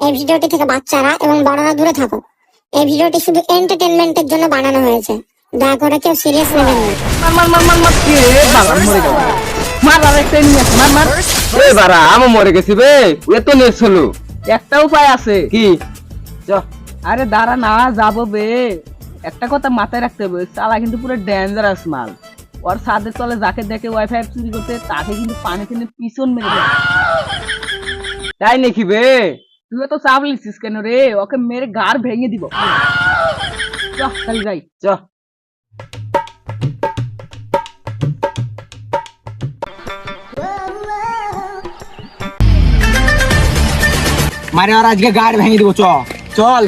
এই ভিডিওটি থেকে বাচ্চারা এবং বড়রা দূরে থাকো এই ভিডিওটি শুধু এন্টারটেনমেন্টের জন্য বানানো হয়েছে। দয়া করে কেউ সিরিয়াস নেবেন না মার মার মার মার মার কি বাবা মরে গেল মার আর একটা নিয়ে আসে, মার মার। এ আমি মরে গেছি বে। এ তো নেট হলো। একটা উপায় আছে। কি? চ। আরে দাঁড়া না যাব বে। একটা কথা মাথায় রাখতে হবে চালা কিন্তু পুরো ডেঞ্জারাস মাল। ওর সাদের তলে যাকে দেখে ওয়াইফাই চুরি করতে তাকে কিন্তু পানি টেনে পিছন মেরে দেবে। তাই নাকি বে? তো কেন রে ওকে মেরে গার ভেঙে দিব চল যাই চ মারে আর আজকে গাড়ি ভেঙে দিব চ চল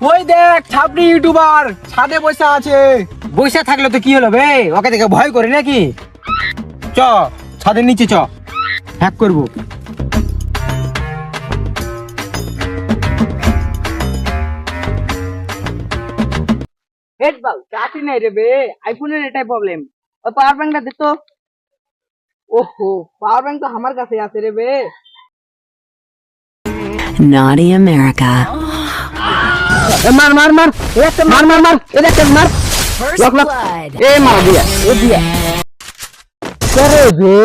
ওই দেখ ছাপড়ি ইউটিউবার ছাদে বসে আছে বসে থাকলে তো কি হলো বে? ওকে দেখে ভয় করে নাকি? চ ছাদের নিচে চ। হ্যাক করব। হেড বাল চাটি নাই রে বে আইফোনের এটাই প্রবলেম ওই পাওয়ার ব্যাংকটা দে তো। ওহো পাওয়ার ব্যাংক তো আমার কাছে আছে রে বে। Naughty America. মার মার মার। মার মার মার। এ একটা মার। Lock, lock. এ মার দিয়া এ দিয়া। করে বে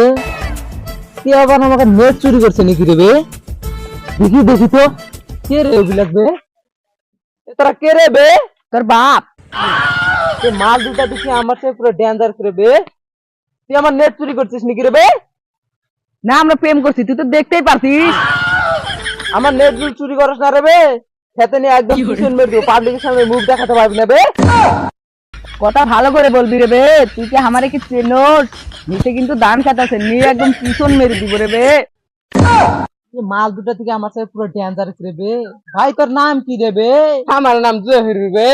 কি আবার আমাকে নেট চুরি করছে নাকি রে বে? দেখি দেখি তো। কে রে ওগুলা বে? তোরা কে রে বে? তোর বাপ। এ মাল দুটা দেখি আমার সাথে পুরো ডেঞ্জার করে বে। তুই আমার নেট চুরি করছিস নাকি রে বে? না আমরা প্রেম করছি তুই তো দেখতেই পারছিস আমার নেট চুরি করছ না রে বে। খেতে নিয়ে একদম পিছন মেরে দিব। পাবলিকের সামনে মুখ দেখাতে পারবি না বে। কথা ভালো করে বলবি রে বে তুই কি আমারে কি চেনোস? নিচে কিন্তু দান খাতাছে নিয়ে একদম পিছন মেরে দিব রে বে। মাল দুটা থেকে আমার সাথে পুরো ডেঞ্জার করে বে। ভাই তোর নাম কি রে বে? আমার নাম জহির বে।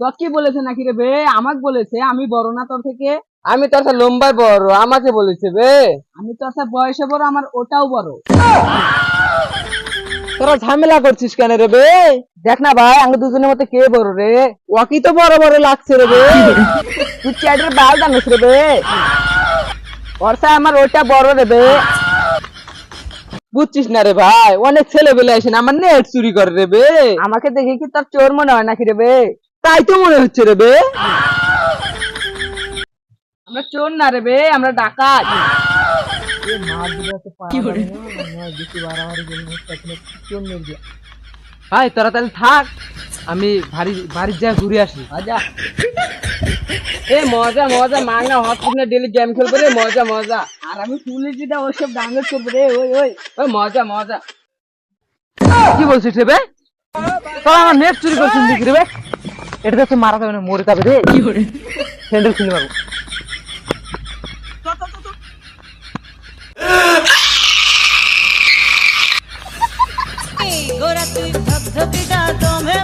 তোর কি বলেছে নাকি রে বে? আমাকে বলেছে আমি বড় না তোর থেকে? আমি তোর সাথে লম্বাই বড় আমাকে বলেছে বে। আমি তোর সাথে বয়সে বড় আমার ওটাও বড়। তোরা ঝামেলা করছিস কেন রে বে? দেখ না ভাই দুজনের মধ্যে কে বড় রে? ওয়াকি তো বড় বড় লাগছে রে বে। তুই চ্যাটের বাল জানিস রে বে। বর্ষা আমার ওইটা বড় রে বে। বুঝছিস না রে ভাই, অনেক ছেলে বেলে আসেন আমার নেট চুরি করে রে বে। আমাকে দেখে কি তার চোর মনে হয় নাকি রে বে? তাই তো মনে হচ্ছে রে বে। আমরা চোর না রে বে, আমরা ডাকাত। ভাই তোরা তাহলে থাক আমি বাড়ি বাড়ির যা ঘুরে আসি আজা এ মজা মজা মাঙ্গা হট কিনে ডেলি গেম খেলব রে মজা মজা আর আমি পুলিশ দিদা ওইসব ডাউনলোড করব রে ওই ওই ওই মজা মজা কি বলছিস রে বে তোরা আমার নেট চুরি করছিস রে বে এটা তো মারা যাবে না মরে যাবে রে কি করে স্যান্ডেল খুলে মারবো